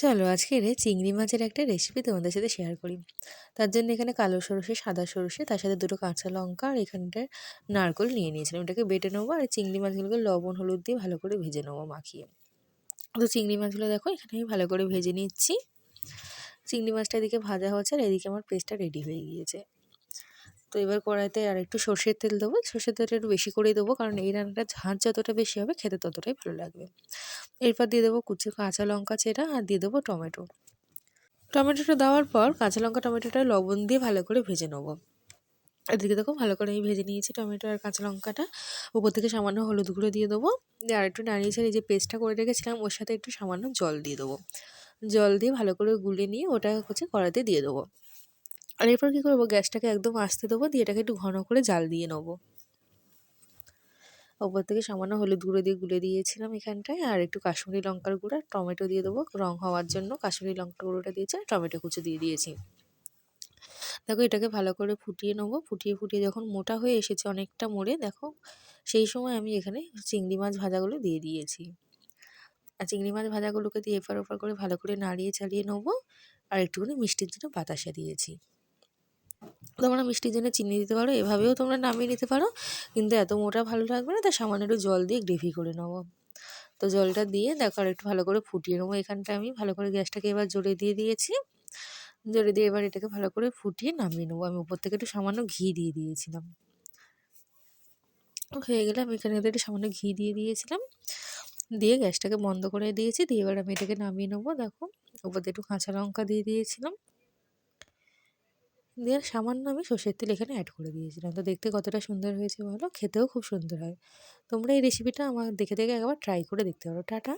চলো, আজকের চিংড়ি মাছের একটা রেসিপি তোমাদের সাথে শেয়ার করি। তার জন্য এখানে কালো সরষে, সাদা সরষে, তার সাথে দুটো কাঁচা লঙ্কা আর এখানটার নারকল নিয়ে নিয়েছিলাম। ওটাকে বেটে নেব আর চিংড়ি মাছগুলোকে লবণ, হলুদ দিয়ে ভালো করে ভেজে নেব মাখিয়ে। তো চিংড়ি মাছগুলো দেখো, এখানে আমি ভালো করে ভেজে নিচ্ছি। চিংড়ি মাছটা এদিকে ভাজা হচ্ছে আর এদিকে আমার পেস্টটা রেডি হয়ে গিয়েছে। তো এবার কড়াইতে আর একটু সর্ষের তেল দেবো। সর্ষের তেলটা একটু বেশি করেই দেবো, কারণ এই রান্নাটা ঝাঁঝ যতটা বেশি হবে খেতে ততটাই ভালো লাগবে। এরপর দিয়ে দেবো কুচি কাঁচা লঙ্কা চেরা আর দিয়ে দেবো টমেটো। টমেটোটা দেওয়ার পর কাঁচা লঙ্কা, টমেটোটা লবণ দিয়ে ভালো করে ভেজে নেব। এদিকে দেখো ভালো করে আমি ভেজে নিয়েছি টমেটো আর কাঁচা লঙ্কাটা। উপর থেকে সামান্য হলুদ গুঁড়ো দিয়ে দেবো। আর একটু নাড়িয়ে ছাড়িয়ে যে পেস্টটা করে রেখেছিলাম, ওর সাথে একটু সামান্য জল দিয়ে দেবো। জল দিয়ে ভালো করে গুলে নিয়ে ওটা হচ্ছে কড়াতে দিয়ে দেবো। আর এরপর কী করব? গ্যাসটাকে একদম আসতে দেবো, দিয়ে এটাকে একটু ঘন করে জাল দিয়ে নেব। ওপর থেকে সামান্য হলুদ গুঁড়ো দিয়ে গুলে দিয়েছিলাম এখানটায়, আর একটু কাশ্মীরি লঙ্কার গুঁড়ো, টমেটো দিয়ে দেবো। রং হওয়ার জন্য কাশ্মীরি লঙ্কার গুঁড়োটা দিয়েছি আর টমেটো কুচো দিয়ে দিয়েছি। দেখো, এটাকে ভালো করে ফুটিয়ে নেব। ফুটিয়ে ফুটিয়ে যখন মোটা হয়ে এসেছে অনেকটা মোড়ে, দেখো, সেই সময় আমি এখানে চিংড়ি মাছ ভাজাগুলো দিয়ে দিয়েছি। আর চিংড়ি মাছ ভাজাগুলোকে দিয়ে এপার ওপার করে ভালো করে নাড়িয়ে চালিয়ে নেব, আর একটুখানি মিষ্টির জন্য বাতাসা দিয়েছি। তোমরা মিষ্টির জন্য চিনি দিতে পারো, এভাবেও তোমরা নামিয়ে নিতে পারো। কিন্তু এত মোটা ভালো লাগবে না তাই সামান্য একটু জল দিয়ে গ্রেভি করে নেব। তো জলটা দিয়ে দেখো আর একটু ভালো করে ফুটিয়ে নেব। এখানটা আমি ভালো করে গ্যাসটাকে এবার জোরে দিয়ে দিয়েছি। জোরে দিয়ে এবার এটাকে ভালো করে ফুটিয়ে নামিয়ে নেব। আমি উপর থেকে একটু সামান্য ঘি দিয়ে দিয়েছিলাম। হয়ে গেলে আমি এখানে একটু সামান্য ঘি দিয়ে দিয়েছিলাম। দিয়ে গ্যাসটাকে বন্ধ করে দিয়েছি। দিয়ে এবার আমি এটাকে নামিয়ে নেব। দেখো, উপর একটু কাঁচা লঙ্কা দিয়ে দিয়েছিলাম। দিয়ে সামান্য আমি সর্ষের তেল এখানে অ্যাড করে দিয়েছিলাম। তো দেখতে কতটা সুন্দর হয়েছে বলো? খেতেও খুব সুন্দর হয়। তোমরা এই রেসিপিটা আমার দেখে দেখে একবার ট্রাই করে দেখতে পারো। টাটা।